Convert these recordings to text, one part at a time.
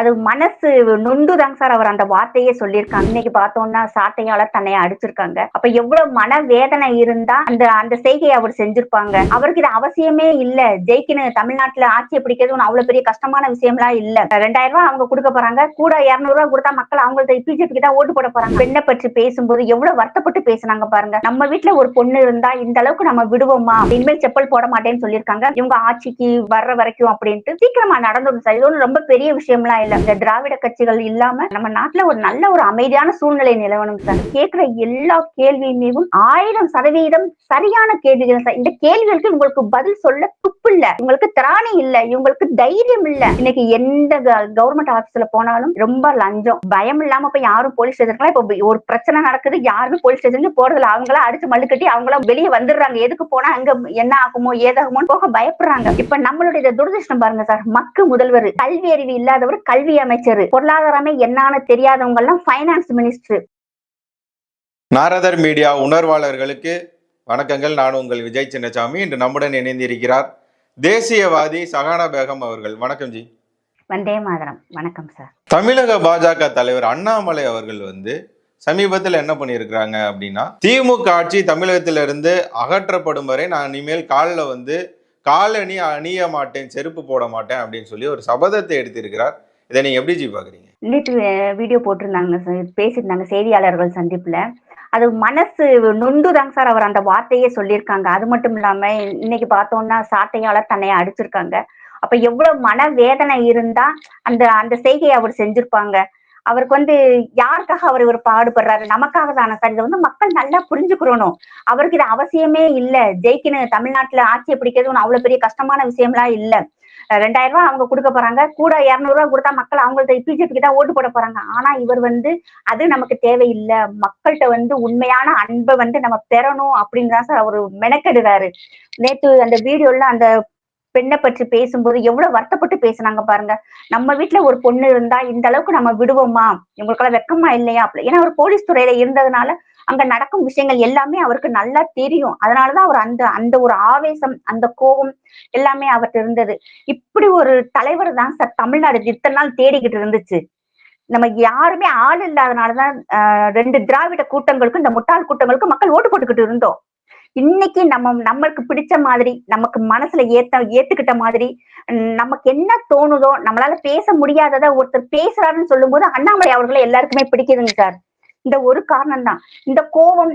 அது மனசு நொண்டுதாங்க சார் அவர் அந்த வார்த்தையே சொல்லியிருக்காங்க. இன்னைக்கு பார்த்தோம்னா சாட்டையால தன்னை அடிச்சிருக்காங்க. அப்ப எவ்வளவு மன வேதனை இருந்தா அந்த அந்த செய்கையை அவர் செஞ்சிருப்பாங்க. அவருக்கு இது அவசியமே இல்ல. ஜெயிக்கணும். தமிழ்நாட்டுல ஆட்சியை பிடிக்கிறது ஒண்ணும் அவ்வளவு பெரிய கஷ்டமான விஷயம்லாம் இல்ல. ரெண்டாயிரம் ரூபாய் அவங்க கொடுக்க போறாங்க. கூட இருநூறு ரூபாய் கொடுத்தா மக்கள் அவங்கள்ட்ட பிஜேபிக்கு தான் ஓட்டு போட போறாங்க. பெண்ணை பற்றி பேசும்போது எவ்வளவு வருத்தப்பட்டு பேசுனாங்க பாருங்க. நம்ம வீட்டுல ஒரு பொண்ணு இருந்தா இந்த அளவுக்கு நம்ம விடுவோமா? இனிமேல் செப்பல் போட மாட்டேன்னு சொல்லியிருக்காங்க. இவங்க ஆட்சிக்கு வர்ற வரைக்கும் அப்படின்ட்டு சீக்கிரமா நடந்துடும் சார். இது ஒண்ணும் ரொம்ப பெரிய விஷயம்லாம் இல்ல இந்த திராவிட கட்சிகள் இல்லாம நம்ம நாட்டுல ஒரு நல்ல ஒரு அமைதியான சூழ்நிலை நிலவணும் சார். கேட்கிற எல்லா கேள்வியுமேவும் ஆயிரம் சதவீதம் சரியான கேள்விகள் சார். இந்த கேள்விகளுக்கு உங்களுக்கு பதில் சொல்ல துப்பு இல்ல. உங்களுக்கு திராணி இல்ல. இவங்களுக்கு தைரியம் இல்ல. இன்னைக்கு எந்த கவர்மெண்ட் ஆபீஸ்ல போனாலும் ரொம்ப லஞ்சம். பயம் இல்லாம இப்ப யாரும் போலீஸ் ஸ்டேஷன் இப்ப ஒரு பிரச்சனை நடக்குது. யாருமே போலீஸ் ஸ்டேஷன் போறதுல அவங்கள அடிச்சு மல்லு கட்டி அவங்கள வெளியே வந்துடுறாங்க. எதுக்கு போனா அங்க என்ன ஆகுமோ ஏதாகுமோ போக பயப்படுறாங்க. இப்ப நம்மளுடைய துரதிருஷ்டம் பாருங்க சார். மக்கு முதல்வர் கல்வி அறிவு இல்லாதவர் கல்வி அமைச்சர். பொருளாதாரமே என்னான்னு தெரியாதவங்க எல்லாம் பைனான்ஸ் மினிஸ்டர் நாரதர் மீடியா உணர்வாளர்களுக்கு வணக்கங்கள். நான் உங்கள் விஜய் சின்னசாமி. இன்று நம்முடன் இணைந்திருக்கிறார் தேசியவாதி சகானா பேகம் அவர்கள். வணக்கம் ஜி. வந்தே மாதரம். வணக்கம் சார். தமிழக பாஜக தலைவர் அண்ணாமலை அவர்கள் வந்து சமீபத்தில் என்ன பண்ணியிருக்கிறாங்க அப்படின்னா திமுக ஆட்சி தமிழகத்திலிருந்து அகற்றப்படும் வரை நான் இனிமேல் காலில் வந்து காலணி அணிய மாட்டேன் செருப்பு போட மாட்டேன் அப்படின்னு சொல்லி ஒரு சபதத்தை எடுத்திருக்கிறார் இதை நீங்க எப்படி ஜி பாக்குறீங்க? வீடியோ போட்டிருந்தாங்க சார். பேசியிருந்தாங்க செய்தியாளர்கள் சந்திப்புல. அது மனசு நொண்டுதாங்க சார் அவர் அந்த வார்த்தையே சொல்லியிருக்காங்க. அது மட்டும் இல்லாம இன்னைக்கு பார்த்தோம்னா சாட்டையால தன்னை அடிச்சிருக்காங்க. அப்ப எவ்வளவு மன வேதனை இருந்தா அந்த அந்த செய்கையை அவர் செஞ்சிருப்பாங்க. அவருக்கு வந்து யாருக்காக அவர் இவர் பாடுபடுறாரு? நமக்காக தானே சார். இதை வந்து மக்கள் நல்லா புரிஞ்சுக்கிறணும். அவருக்கு இது அவசியமே இல்ல. ஜெயிக்கணும். தமிழ்நாட்டுல ஆட்சியை பிடிக்கிறது ஒன்றும் அவ்வளவு பெரிய கஷ்டமான விஷயம்லாம் இல்ல. ரெண்டாயிரம் ரூபாய் அவங்க கொடுக்க போறாங்க. கூட இரநூறு ரூபாய் கொடுத்தா மக்கள் அவங்கள்ட்ட பிஜேபிக்கு தான் ஓட்டு போட போறாங்க. ஆனா இவர் வந்து அது நமக்கு தேவையில்லை. மக்கள்கிட்ட வந்து உண்மையான அன்பை வந்து நம்ம பெறணும் அப்படின்னு தான் சார் அவர் மெனக்கெடுறாரு. நேற்று அந்த வீடியோல அந்த பெண்ணை பற்றி பேசும்போது எவ்வளவு வருத்தப்பட்டு பேசுனாங்க பாருங்க. நம்ம வீட்டுல ஒரு பொண்ணு இருந்தா இந்த அளவுக்கு நம்ம விடுவோமா? இவங்களுக்கெல்லாம் வெக்கமா இல்லையா? அப்படி. ஏன்னா அவர் போலீஸ் துறையில இருந்ததுனால அங்க நடக்கும் விஷயங்கள் எல்லாமே அவருக்கு நல்லா தெரியும். அதனாலதான் அவர் அந்த அந்த ஒரு ஆவேசம் அந்த கோபம் எல்லாமே அவர்கிட்ட இருந்தது. இப்படி ஒரு தலைவர் தான் சார் தமிழ்நாடு இத்தனை நாள் தேடிக்கிட்டு இருந்துச்சு. நம்ம யாருமே ஆள் இல்லாதனாலதான் ரெண்டு திராவிட கூட்டங்களுக்கும் இந்த முட்டாள் கூட்டங்களுக்கும் மக்கள் ஓட்டு போட்டுக்கிட்டு இருந்தோம். இன்னைக்கு நம்ம நம்மளுக்கு பிடிச்ச மாதிரி நமக்கு மனசுல ஏத்த ஏத்துக்கிட்ட மாதிரி நமக்கு என்ன தோணுதோ நம்மளால பேச முடியாததை ஒருத்தர் பேசுறாருன்னு சொல்லும் போது அண்ணாமலை அவர்களை எல்லாருக்குமே பிடிக்குதுங்க சார். இந்த ஒரு காரணம் தான் இந்த கோபம்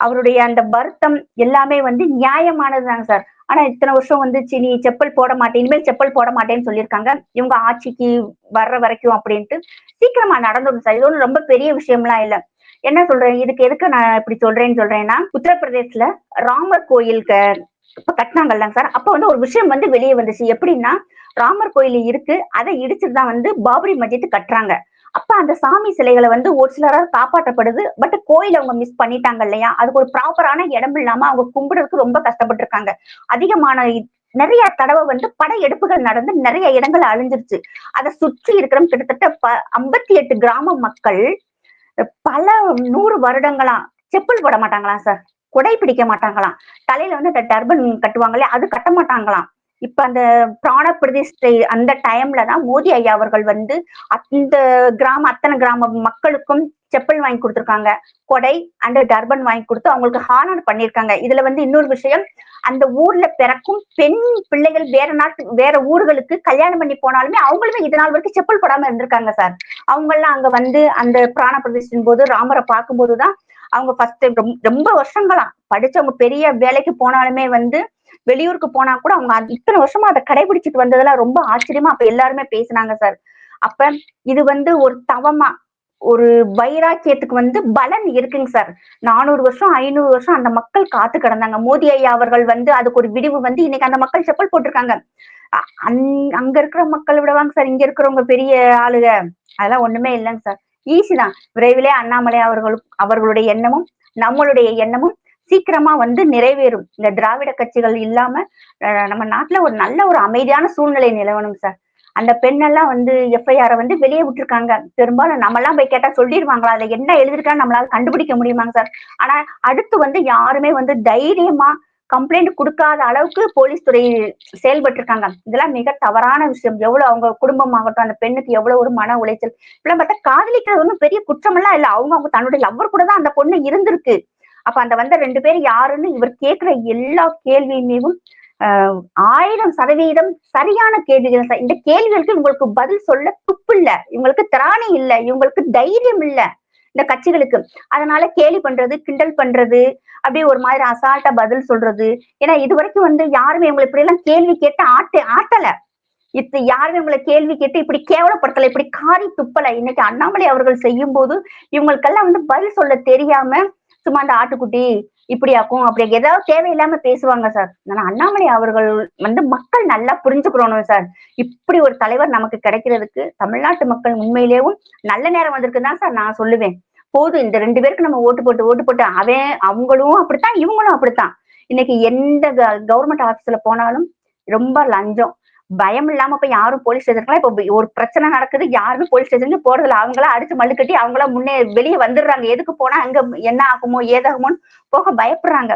அவருடைய அந்த வருத்தம் எல்லாமே வந்து நியாயமானதுதாங்க சார். ஆனா இத்தனை வருஷம் வந்து நீ செப்பல் போட மாட்டேன் இனிமேல் செப்பல் போட மாட்டேன்னு சொல்லியிருக்காங்க. இவங்க ஆட்சிக்கு வர்ற வரைக்கும் அப்படின்ட்டு சீக்கிரமா நடந்துடும் சார். இது ஒன்றும் ரொம்ப பெரிய விஷயம்லாம் இல்ல. என்ன சொல்றேன்? இதுக்கு எதுக்கு நான் இப்படி சொல்றேன்னு சொல்றேன்னா உத்தரப்பிரதேசல ராமர் கோயிலுக்கு இப்ப சார். அப்ப வந்து ஒரு விஷயம் வந்து வெளியே வந்துச்சு. எப்படின்னா ராமர் கோயில் இருக்கு அதை இடிச்சுட்டு தான் வந்து பாபரி மஸ்ஜித் கட்டுறாங்க. அப்ப அந்த சாமி சிலைகளை வந்து ஒரு சிலரால் காப்பாற்றப்படுது. பட் கோயில் அவங்க மிஸ் பண்ணிட்டாங்க இல்லையா? அதுக்கு ஒரு ப்ராப்பரான இடம் இல்லாம அவங்க கும்பிடுறதுக்கு ரொம்ப கஷ்டப்பட்டு இருக்காங்க அதிகமான நிறைய தடவை வந்து பட எடுப்புகள் நடந்து நிறைய இடங்கள் அழிஞ்சிருச்சு. அதை சுற்றி இருக்கிற கிட்டத்தட்ட ஐம்பத்தி எட்டு கிராம மக்கள் பல நூறு வருடங்களாம் செப்பல் போட மாட்டாங்களாம் சார் குடை பிடிக்க மாட்டாங்களாம். தலையில வந்து அந்த டர்பன் கட்டுவாங்களே அது கட்ட மாட்டாங்களாம். இப்ப அந்த பிராண பிரதிஷ்டை அந்த டைம்ல தான் மோடி ஐயா அவர்கள் வந்து அந்த கிராம அத்தனை கிராம மக்களுக்கும் செப்பல் வாங்கி கொடுத்துருக்காங்க. கொடை அண்ட் டர்பன் வாங்கி கொடுத்து அவங்களுக்கு ஹானர் பண்ணியிருக்காங்க. இதுல வந்து இன்னொரு விஷயம் அந்த ஊர்ல பிறக்கும் பெண் பிள்ளைகள் வேற நாட்டு வேற ஊர்களுக்கு கல்யாணம் பண்ணி போனாலுமே அவங்களுமே இது நாள் வரைக்கும் செப்பல் போடாம இருந்திருக்காங்க சார் அவங்க எல்லாம் அங்க வந்து அந்த பிராண பிரதிஷ்டின் போது ராமரை பார்க்கும்போது தான் அவங்க ஃபர்ஸ்ட் ரொம்ப வருஷங்களா படிச்சவங்க பெரிய வேலைக்கு போனாலுமே வந்து வெளியூருக்கு போனா கூட அவங்க இத்தனை வருஷமா அதை கடைபிடிச்சிட்டு வந்ததெல்லாம் ரொம்ப ஆச்சரியமா அப்ப எல்லாருமே பேசினாங்க சார். அப்ப இது வந்து ஒரு தவமா ஒரு வைராக்கியத்துக்கு வந்து பலன் இருக்குங்க சார். நானூறு வருஷம் ஐநூறு வருஷம் அந்த மக்கள் காத்து கிடந்தாங்க. மோடி ஐயா அவர்கள் வந்து அதுக்கு ஒரு விடிவு வந்து இன்னைக்கு அந்த மக்கள் செப்பல் போட்டிருக்காங்க. அங்க இருக்கிற மக்கள் விடவாங்க சார். இங்க இருக்கிறவங்க பெரிய ஆளுக. அதெல்லாம் ஒண்ணுமே இல்லைங்க சார். ஈஸி தான். விரைவிலே அண்ணாமலை அவர்கள் அவர்களுடைய எண்ணமும் நம்மளுடைய எண்ணமும் சீக்கிரமா வந்து நிறைவேறும். இந்த திராவிட கட்சிகள் இல்லாம நம்ம நாட்டுல ஒரு நல்ல ஒரு அமைதியான சூழ்நிலை நிலவணும் சார். அந்த பெண்ணெல்லாம் வந்து எஃப்ஐஆரை வந்து வெளியே விட்டுருக்காங்க. பெரும்பாலும் நம்ம எல்லாம் போய் கேட்டா சொல்லிடுவாங்களா அதை என்ன எழுதிருக்கான்னு நம்மளால கண்டுபிடிக்க முடியுமாங்க சார்? ஆனா அடுத்து வந்து யாருமே வந்து தைரியமா கம்ப்ளைண்ட் கொடுக்காத அளவுக்கு போலீஸ் துறை செயல்பட்டு இருக்காங்க இதெல்லாம் மிக தவறான விஷயம். எவ்வளவு அவங்க குடும்பம் ஆகட்டும் அந்த பெண்ணுக்கு எவ்வளவு ஒரு மன உளைச்சல். இப்பெல்லாம் பார்த்தா காதலிக்கிறது ஒன்றும் பெரிய குற்றமெல்லாம் இல்ல. அவங்க அவங்க தன்னுடைய லவ்வர் கூட தான் அந்த பொண்ணு இருந்திருக்கு. அப்ப அந்த வந்த ரெண்டு பேர் யாருன்னு இவர் கேட்கிற எல்லா கேள்வியுமேவும் ஆஹ் ஆயிரம் சதவீதம் சரியான கேள்விகள் இந்த கேள்விகளுக்கு இவங்களுக்கு பதில் சொல்ல துப்பு இல்ல. இவங்களுக்கு திராணி இல்ல. இவங்களுக்கு தைரியம் இல்ல இந்த கட்சிகளுக்கு. அதனால கேலி பண்றது கிண்டல் பண்றது அப்படியே ஒரு மாதிரி அசால்ட்டா பதில் சொல்றது. ஏன்னா இது வரைக்கும் வந்து யாருமே இவங்களை இப்படி எல்லாம் கேள்வி கேட்டு ஆட்ட ஆட்டல. இது யாருமே இவங்களை கேள்வி கேட்டு இப்படி கேவலப்படுத்தல இப்படி காரி துப்பல. இன்னைக்கு அண்ணாமலை அவர்கள் செய்யும் போது இவங்களுக்கெல்லாம் வந்து பதில் சொல்ல தெரியாம சும்மா அந்த ஆட்டுக்குட்டி இப்படியாக்கும் அப்படி ஏதாவது தேவையில்லாம பேசுவாங்க சார் ஆனா அண்ணாமலை அவர்கள் வந்து மக்கள் நல்லா புரிஞ்சுக்கிறோம் சார் இப்படி ஒரு தலைவர் நமக்கு கிடைக்கிறதுக்கு தமிழ்நாட்டு மக்கள் உண்மையிலேயும் நல்ல நேரம் வந்திருக்கு தான் சார் நான் சொல்லுவேன். போதும் இந்த ரெண்டு பேருக்கு நம்ம ஓட்டு போட்டு ஓட்டு போட்டு அவன் அவங்களும் அப்படித்தான் இவங்களும் அப்படித்தான். இன்னைக்கு எந்த கவர்மெண்ட் ஆபீஸ்ல போனாலும் ரொம்ப லஞ்சம். பயம் இல்லாம இப்ப யாரும் போலீஸ் ஸ்டேஷனுக்குலாம் இப்ப ஒரு பிரச்சனை நடக்குது யாருமே போலீஸ் ஸ்டேஷனுக்கு போறதுல அவங்களா அடிச்சு மல்லு கட்டி அவங்களா முன்னே வெளியே வந்துடுறாங்க. எதுக்கு போனா அங்க என்ன ஆகுமோ ஏதாகுமோன்னு போக பயப்படுறாங்க.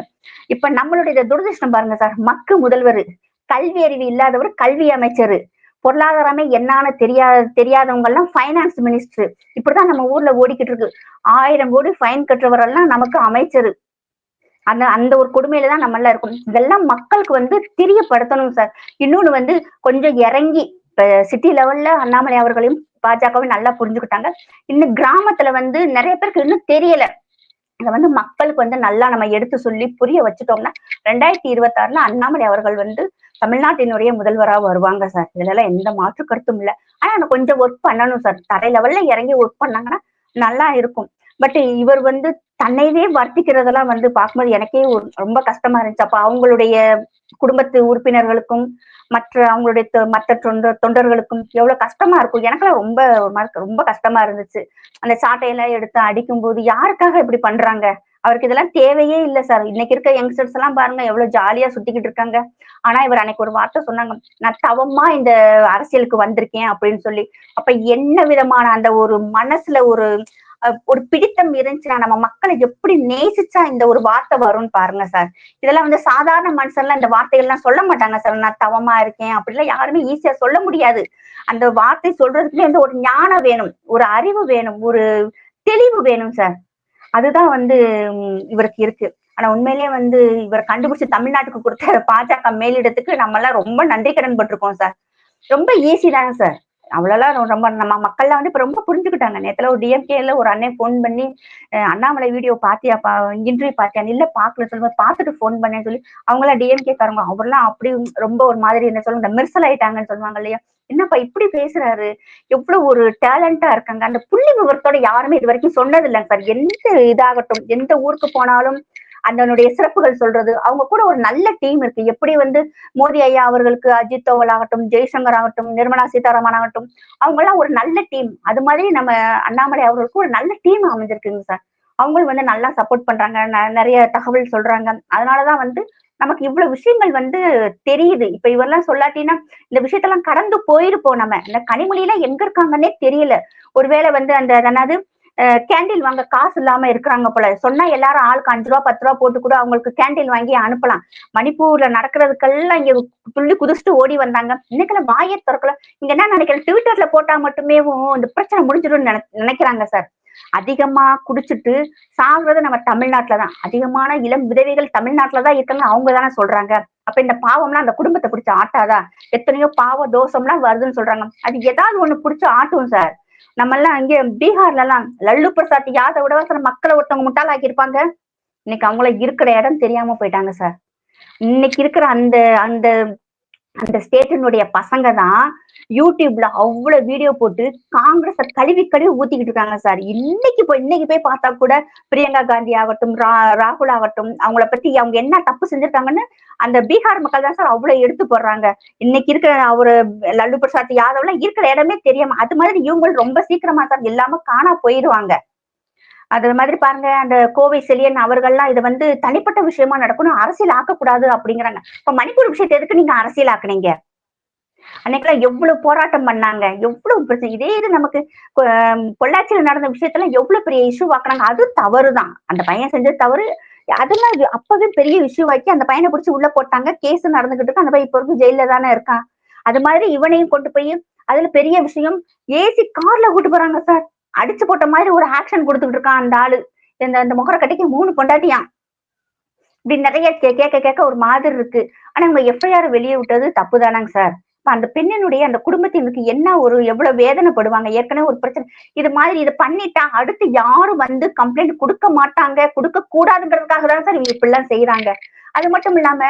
இப்ப நம்மளுடைய துரதிருஷ்டம் பாருங்க சார். மக்கு முதல்வர் கல்வி அறிவு இல்லாதவர் கல்வி அமைச்சர். பொருளாதாரமே என்னன்னு தெரியாத தெரியாதவங்க எல்லாம் ஃபைனான்ஸ் மினிஸ்டர் இப்படிதான் நம்ம ஊர்ல ஓடிக்கிட்டு இருக்கு. ஆயிரம் கோடி ஃபைன் கட்டுறவரெல்லாம் நமக்கு அமைச்சர். அந்த அந்த ஒரு கொடுமையில தான் நம்ம எல்லாம் இருக்கும். இதெல்லாம் மக்களுக்கு வந்து தெரியப்படுத்தணும் சார் இன்னொன்னு வந்து கொஞ்சம் இறங்கி இப்ப சிட்டி லெவல்ல அண்ணாமலை அவர்களையும் பாஜகவும் நல்லா புரிஞ்சுக்கிட்டாங்க. இன்னும் கிராமத்துல வந்து நிறைய பேருக்கு இன்னும் தெரியல. இதை வந்து மக்களுக்கு வந்து நல்லா நம்ம எடுத்து சொல்லி புரிய வச்சுட்டோம்னா ரெண்டாயிரத்தி இருபத்தி ஆறுல அண்ணாமலை அவர்கள் வந்து தமிழ்நாட்டினுடைய முதல்வராக வருவாங்க சார் இதுல எந்த மாற்று கருத்தும் இல்லை. ஆனா கொஞ்சம் ஒர்க் பண்ணணும் சார் தரை லெவல்ல இறங்கி ஒர்க் பண்ணாங்கன்னா நல்லா இருக்கும். பட் இவர் வந்து தன்னையவே வர்த்திக்கிறதெல்லாம் வந்து பார்க்கும்போது எனக்கே ஒரு ரொம்ப கஷ்டமா இருந்துச்சு. அப்ப அவங்களுடைய குடும்பத்து உறுப்பினர்களுக்கும் மற்ற அவங்களுடைய தொ- மற்ற தொண்டர் தொண்டர்களுக்கும் எவ்வளவு கஷ்டமா இருக்கும். எனக்கெல்லாம் ரொம்ப ரொம்ப கஷ்டமா இருந்துச்சு. அந்த சாட்டையெல்லாம் எடுத்து அடிக்கும் போது யாருக்காக இப்படி பண்றாங்க? அவருக்கு இதெல்லாம் தேவையே இல்லை சார் இன்னைக்கு இருக்க யங்ஸ்டர்ஸ் எல்லாம் பாருங்க எவ்வளவு ஜாலியா சுத்திக்கிட்டு இருக்காங்க. ஆனா இவர் அன்னைக்கு ஒரு வார்த்தை சொன்னாங்க நான் தவமா இந்த அரசியலுக்கு வந்திருக்கேன் அப்படின்னு சொல்லி. அப்ப என்ன விதமான அந்த ஒரு மனசுல ஒரு ஒரு பிடித்தம் இருந்துச்சுன்னா நம்ம மக்களை எப்படி நேசிச்சா இந்த ஒரு வார்த்தை வரும்னு பாருங்க சார். இதெல்லாம் வந்து சாதாரண மனுஷன்லாம் இந்த வார்த்தைகள்லாம் சொல்ல மாட்டாங்க சார். நான் தவமா இருக்கேன் அப்படிலாம் யாருமே ஈஸியா சொல்ல முடியாது. அந்த வார்த்தை சொல்றதுக்குள்ளே வந்து ஒரு ஞானம் வேணும் ஒரு அறிவு வேணும் ஒரு தெளிவு வேணும் சார். அதுதான் வந்து இவருக்கு இருக்கு. ஆனா உண்மையிலேயே வந்து இவர் கண்டுபிடிச்சு தமிழ்நாட்டுக்கு கொடுத்த பாஜக மேலிடத்துக்கு நம்ம எல்லாம் ரொம்ப நன்றி கடன் பட்டிருக்கோம் சார். ரொம்ப ஈஸி தாங்க சார். அவ்வளோலாம் ரொம்ப நம்ம மக்கள்லாம் வந்து இப்ப ரொம்ப புரிஞ்சுக்கிட்டாங்க. நேத்துல ஒரு டிஎம்கேல ஒரு அண்ணன் ஃபோன் பண்ணி அஹ், அண்ணாமலை வீடியோ பாத்தியாப்பா? இன்டர்வியூ பாத்தியா இல்ல பாக்கல. சொல்லும்போது பார்த்துட்டு ஃபோன் பண்ணேன்னு சொல்லி அவங்களாம் டிஎம்கே காரங்க. அவர்லாம் அப்படி ரொம்ப ஒரு மாதிரி என்ன சொல்லுங்க மிர்சல் ஆயிட்டாங்கன்னு சொல்லுவாங்க இல்லையா? என்னப்பா இப்படி பேசுறாரு? எவ்வளவு ஒரு டேலண்டா இருக்காங்க. அந்த புள்ளி விவரத்தோட யாருமே இது வரைக்கும் சொன்னது இல்லைங்க சார். எந்த இதாகட்டும் எந்த ஊருக்கு போனாலும் அதனுடைய சிறப்புகள் சொல்றது. அவங்க கூட ஒரு நல்ல டீம் இருக்கு. எப்படி வந்து மோடி ஐயா அவர்களுக்கு அஜித் தோவல் ஆகட்டும் ஜெய்சங்கர் ஆகட்டும் நிர்மலா சீதாராமன் ஆகட்டும் அவங்க எல்லாம் ஒரு நல்ல டீம் அது மாதிரி நம்ம அண்ணாமலை அவர்களுக்கு ஒரு நல்ல டீம் அமைஞ்சிருக்குங்க சார். அவங்களும் வந்து நல்லா சப்போர்ட் பண்றாங்க. ந- நிறைய தகவல் சொல்றாங்க. அதனாலதான் வந்து நமக்கு இவ்வளவு விஷயங்கள் வந்து தெரியுது. இப்ப இவரெல்லாம் சொல்லாட்டினா இந்த விஷயத்தெல்லாம் கடந்து போயிருப்போம் நம்ம. இந்த கனிமொழியில எங்க இருக்காங்கன்னே தெரியல. ஒருவேளை வந்து அந்த என்னது கேண்டில் வாங்க காசு இல்லாம இருக்கிறாங்க போல. சொன்னா எல்லாரும் ஆளுக்கு அஞ்சு ரூபா பத்து ரூபா போட்டு கூட அவங்களுக்கு கேண்டில் வாங்கி அனுப்பலாம். மணிப்பூர்ல நடக்கிறதுக்கெல்லாம் இங்க துள்ளி குதிச்சுட்டு ஓடி வந்தாங்க. இன்னைக்கெல்லாம் வாயை திறக்கல. இங்க என்ன நினைக்கிறேன்? ட்விட்டர்ல போட்டா மட்டுமே இந்த பிரச்சனை முடிஞ்சிடும்னு நினை நினைக்கிறாங்க சார் அதிகமா குடிச்சிட்டு சாகுறது நம்ம தமிழ்நாட்டுல தான். அதிகமான இளம் விதவைகள் தமிழ்நாட்டுல தான் இருக்காங்க அவங்க தானே சொல்றாங்க. அப்ப இந்த பாவம்லாம் அந்த குடும்பத்தை பிடிச்ச ஆட்டாதா? எத்தனையோ பாவ தோஷம்லாம் வருதுன்னு சொல்றாங்க. அது ஏதாவது ஒண்ணு பிடிச்ச ஆட்டும் சார் நம்ம எல்லாம் அங்கே பீகார்ல எல்லாம் லல்லு பிரசாத் யாதவோட சில மக்களை ஒருத்தவங்க முட்டாளாக்கி இருப்பாங்க இன்னைக்கு அவங்கள இருக்கிற இடம் தெரியாம போயிட்டாங்க சார். இன்னைக்கு இருக்கிற அந்த அந்த அந்த ஸ்டேட்டினுடைய பசங்க தான் யூடியூப்ல அவ்வளவு வீடியோ போட்டு காங்கிரஸ கழுவி கழுவி ஊத்திக்கிட்டு இருக்காங்க சார் இன்னைக்கு போய் இன்னைக்கு போய் பார்த்தா கூட பிரியங்கா காந்தி ஆகட்டும் ரா ராகுல் ஆகட்டும் அவங்கள பத்தி அவங்க என்ன தப்பு செஞ்சிருக்காங்கன்னு அந்த பீகார் மக்கள் தான் சார் அவ்வளவு எடுத்து போடுறாங்க. இன்னைக்கு இருக்கிற அவரு லல்லு பிரசாத் யாதவ்லாம் இருக்கிற இடமே தெரியாம அது மாதிரி இவங்க ரொம்ப சீக்கிரமா சார் எல்லாம காணா போயிடுவாங்க அது மாதிரி பாருங்க அந்த கோவை செலியன் அவர்கள்லாம் இதை வந்து தனிப்பட்ட விஷயமா நடக்கணும் அரசியல் ஆக்கக்கூடாது அப்படிங்கிறாங்க. இப்ப மணிப்பூர் விஷயத்தை எதுக்கு நீங்க அரசியல் ஆக்குனீங்க? அன்னைக்கெல்லாம் எவ்வளவு போராட்டம் பண்ணாங்க எவ்வளவு பிரச்சனை. இதே இது நமக்கு பொள்ளாச்சியில நடந்த விஷயத்துல எவ்வளவு பெரிய இஷ்யூ ஆக்குனாங்க அது தவறுதான். அந்த பையன் செஞ்சது தவறு. அதெல்லாம் அப்பவே பெரிய இஷ்யூ ஆக்கி அந்த பையனை பிடிச்சி உள்ள போட்டாங்க கேஸ் நடந்துகிட்டு இருக்கு. அந்த பையன் இப்ப வரைக்கும் ஜெயில தானே இருக்கான். அது மாதிரி இவனையும் கொண்டு போய் அதுல பெரிய விஷயம் ஏசி கார்ல கூட்டு போறாங்க சார். அடிச்சு போட்ட மாதிரி ஒரு ஆக்ஷன் கொடுத்துட்டு இருக்கான் அந்த ஆளு. இந்த அந்த முகர கட்டிக்கு மூணு பொண்டாட்டியான் இப்படி நிறைய கே- கேட்க கேட்க ஒரு மாதிரி இருக்கு. ஆனா இவங்க எஃப்ஐஆர் வெளியே விட்டது தப்பு தானாங்க சார். அந்த பெண்ணினுடைய அந்த குடும்பத்தினருக்கு என்ன ஒரு எவ்வளவு வேதனைப்படுவாங்க? ஏற்கனவே ஒரு பிரச்சனை. இது மாதிரி இதை பண்ணிட்டா அடுத்து யாரும் வந்து கம்ப்ளைண்ட் கொடுக்க மாட்டாங்க கொடுக்க கூடாதுங்கிறதுக்காக தான் சார் இவங்க இப்படிலாம் செய்யறாங்க அது மட்டும் இல்லாம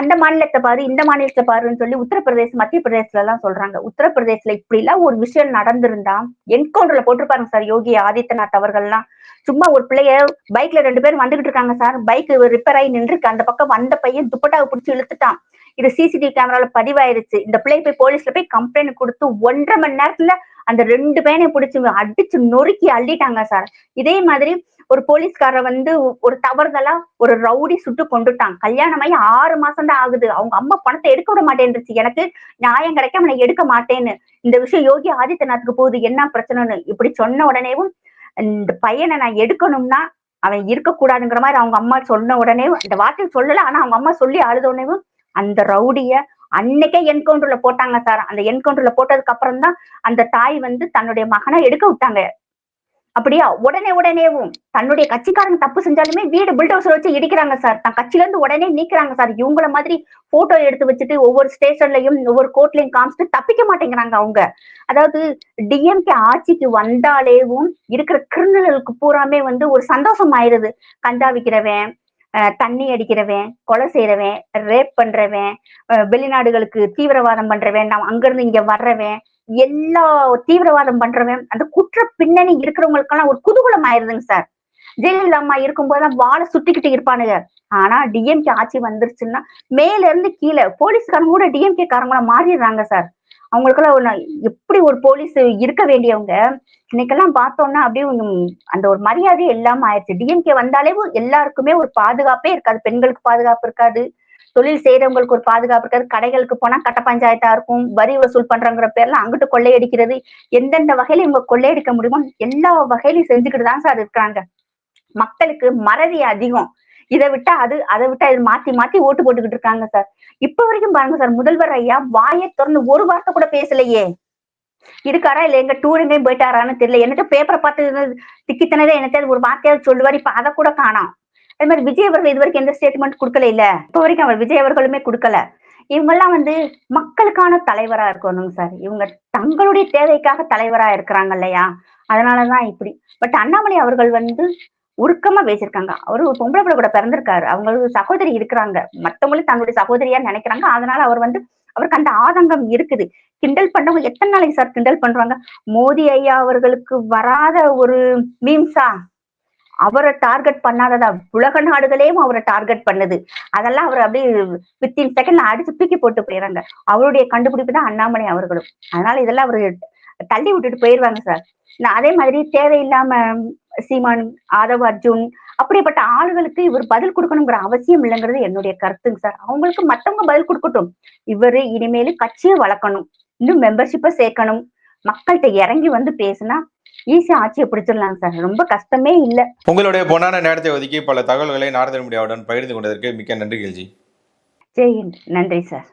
அந்த மாநிலத்தை பாரு இந்த மாநிலத்தை பாருன்னு சொல்லி உத்தரப்பிரதேச மத்திய பிரதேசல எல்லாம் சொல்றாங்க. உத்தரப்பிரதேசல இப்படி எல்லாம் ஒரு விஷயம் நடந்திருந்தா என்கவுண்டர்ல போட்டிருப்பாருங்க சார் யோகி ஆதித்யநாத் அவர்கள்லாம். சும்மா ஒரு பிள்ளைய பைக்ல ரெண்டு பேரும் வந்துகிட்டு இருக்காங்க சார். பைக் ரிப்பேர் ஆகி நின்றுருக்கு. அந்த பக்கம் வந்த பையன் துப்பட்டாவை பிடிச்சி இழுத்துட்டான். இது சிசிடிவி கேமரால பதிவாயிருச்சு. இந்த பிள்ளை போய் போலீஸ்ல போய் கம்ப்ளைண்ட் கொடுத்து ஒன்றரை மணி நேரத்துல அந்த ரெண்டு பேனையும் பிடிச்சி அடிச்சு நொறுக்கி அள்ளிட்டாங்க சார் இதே மாதிரி ஒரு போலீஸ்காரர் வந்து ஒரு தவறுதலா ஒரு ரவுடி சுட்டு கொண்டுட்டான் ஆகி ஆறு மாசம் தான் ஆகுது. அவங்க அம்மா பணத்தை எடுக்க விட மாட்டேன்ருச்சு எனக்கு நியாயம் கிடைக்காம நான் எடுக்க மாட்டேன்னு. இந்த விஷயம் யோகி ஆதித்யநாத்துக்கு போகுது. என்ன பிரச்சனைன்னு? இப்படி சொன்ன உடனேவும் இந்த பையனை நான் எடுக்கணும்னா அவன் இருக்கக்கூடாதுங்கிற மாதிரி அவங்க அம்மா சொன்ன உடனே இந்த வார்த்தை சொல்லல ஆனா அவங்க அம்மா சொல்லி அழுத உடனேவும் அந்த ரவுடிய அன்னைக்கே என்கவுண்டர்ல போட்டாங்க சார். அந்த என்கவுண்டர்ல போட்டதுக்கு அப்புறம் தான் அந்த தாய் வந்து தன்னுடைய மகனை எடுக்க விட்டாங்க. அப்படியா? உடனே உடனேவும் தன்னுடைய கட்சிக்காரங்க தப்பு செஞ்சாலுமே வீடு பில்டோசர் வச்சு இடிக்கிறாங்க சார். தன் கட்சியில இருந்து உடனே நீக்கிறாங்க சார். இவங்கள மாதிரி போட்டோ எடுத்து வச்சுட்டு ஒவ்வொரு ஸ்டேஷன்லயும் ஒவ்வொரு கோர்ட்லயும் காமிச்சிட்டு தப்பிக்க மாட்டேங்கிறாங்க அவங்க. அதாவது டிஎம்கே ஆட்சிக்கு வந்தாலேவும் இருக்கிற கிரிமினலுக்கு பூராமே வந்து ஒரு சந்தோஷம் ஆயிருது கஞ்சா விக்கிறவன் தண்ணி அடிக்கிறவன் கொலை செய்யறவன் ரேப் பண்றவன் வெளிநாடுகளுக்கு தீவிரவாதம் பண்றவன் நான் அங்கிருந்து இங்க வர்றவன் எல்லா தீவிரவாதம் பண்றவன் அந்த குற்ற பின்னணி இருக்கிறவங்களுக்கெல்லாம் ஒரு குதூகலம் ஆயிருதுங்க சார் ஜெயலலிதா அம்மா இருக்கும்போது வாழை சுட்டிக்கிட்டு இருப்பானுங்க. ஆனா டிஎம்கே ஆட்சி வந்துருச்சுன்னா மேல இருந்து கீழே போலீஸ்காரங்க கூட டிஎம்கே காரங்களா மாறிடுறாங்க சார் அவங்களுக்கெல்லாம் ஒரு எப்படி ஒரு போலீஸ் இருக்க வேண்டியவங்க இன்னைக்கெல்லாம் பார்த்தோம்னா அப்படியே அந்த ஒரு மரியாதையே இல்லாம ஆயிடுச்சு. டிஎம்கே வந்தாலே எல்லாருக்குமே ஒரு பாதுகாப்பே இருக்காது. பெண்களுக்கு பாதுகாப்பு இருக்காது. தொழில் செய்யறவங்களுக்கு ஒரு பாதுகாப்பு இருக்காது. கடைகளுக்கு போனா கட்ட பஞ்சாயத்தா இருக்கும். வரி வசூல் பண்றங்கிற பேர்ல அங்கிட்டு கொள்ளையடிக்கிறது. எந்தெந்த வகையில இவங்க கொள்ளையடிக்க முடியுமோ எல்லா வகையிலும் செஞ்சுக்கிட்டு தான் சார் இருக்கிறாங்க. மக்களுக்கு மறதி அதிகம். இதை விட்டா அது அதை விட்டா இது மாத்தி மாத்தி ஓட்டு போட்டுக்கிட்டு இருக்காங்க சார் இப்ப வரைக்கும் பாருங்க சார் முதல்வர் ஐயா வாயை திறந்து ஒரு வார்த்தை கூட பேசலையே. இருக்காரா இல்ல எங்க டூர் போயிட்டாரான்னு தெரியல. என்னட்ட பேப்பரை பார்த்து திக்கித்தனதே எனக்கு ஒரு வார்த்தையாவது சொல்லுவார். இப்ப அதை கூட காணாம். அது மாதிரி விஜய் அவர்கள் இது வரைக்கும் எந்த ஸ்டேட்மெண்ட் கொடுக்கல இல்ல. இப்ப வரைக்கும் அவர் விஜய் அவர்களுமே கொடுக்கல. இவங்கெல்லாம் வந்து மக்களுக்கான தலைவரா இருக்கணும் சார் இவங்க தங்களுடைய தேவைக்காக தலைவரா இருக்கிறாங்க இல்லையா? அதனாலதான் இப்படி. பட் அண்ணாமலை அவர்கள் வந்து உருக்கமா பேசியிருக்காங்க. அவரு பொம்பளை பிள்ளை கூட பிறந்திருக்காரு. அவங்களுக்கு சகோதரி இருக்கிறாங்க. மத்தவங்களும் தங்களுடைய சகோதரியா நினைக்கிறாங்க. அதனால அவர் வந்து அவருக்கு அந்த ஆதங்கம் இருக்குது. கிண்டல் பண்ணவங்க எத்தனை நாளைக்கு சார் கிண்டல் பண்றாங்க? மோடி ஐயா அவர்களுக்கு வராத ஒரு மீம்ஸா அவரை டார்கெட் பண்ணாததா? உலக நாடுகளையும் அவரை டார்கெட் பண்ணுது. அதெல்லாம் அவர் அப்படியே வித்தின் செகண்ட்ல அடிச்சு தூக்கி போட்டு போயிடுறாங்க. அவருடைய கண்டுபிடிப்பு தான் அண்ணாமலை அவர்களும். அதனால இதெல்லாம் அவரு தள்ளி விட்டுட்டு போயிடுவாங்க சார் நான் அதே மாதிரி தேவையில்லாம சீமான் ஆதவ் அர்ஜுன் அப்படிப்பட்ட ஆளுகளுக்கு இவர் பதில் கொடுக்கணுங்கிற அவசியம் இல்லைங்கிறது என்னுடைய கருத்துங்க சார். அவங்களுக்கு மத்தவங்க பதில் கொடுக்கட்டும். இவரு இனிமேலு கட்சியை வளர்க்கணும். இன்னும் மெம்பர்ஷிப்பை சேர்க்கணும். மக்கள்கிட்ட இறங்கி வந்து பேசினா ஈஸியா ஆட்சியை பிடிச்சிடலாம் சார். ரொம்ப கஷ்டமே இல்ல. உங்களுடைய பொன்னான நேரத்தை ஒதுக்கி பல தகவல்களை நாரதன் மீடியாவுடன் பகிர்ந்து கொண்டதற்கு மிக்க நன்றி கேள்ஜி ஜெய் நன்றி சார்.